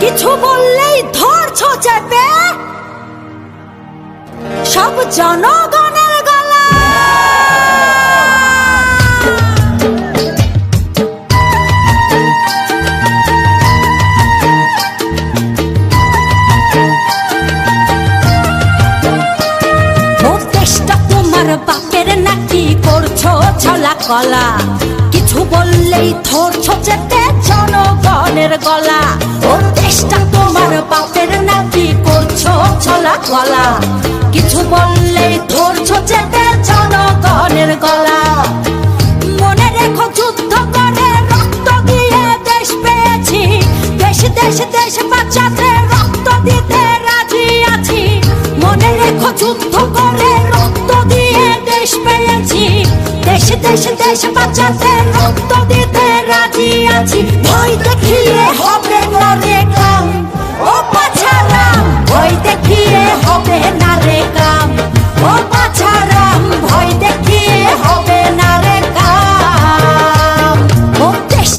কিছু বললেই ধরছ চেপে। সব জনগণের গলা। তোমার বাপের নাকি করছ ছলা কলা। কিছু বললেই ধরছো চেপে জনগণের গলা। ও দেশটা তোমার বাপের নাকি করছ ছলা কলা কিছু বললেই ধরছো চেপে জনগণের গলা। মনে রেখো যুদ্ধ করে রক্ত দিয়ে দেশ পেয়েছি। দেশ দেশ দেশ বাঁচাতে রক্ত দিতে রাজি আছি। মনে রেখো যুদ্ধ করে দেশ দেশ দেশ বাঁচাতে রক্ত দিতে রাজি আছি। ভয় দেখিয়ে হবে মনে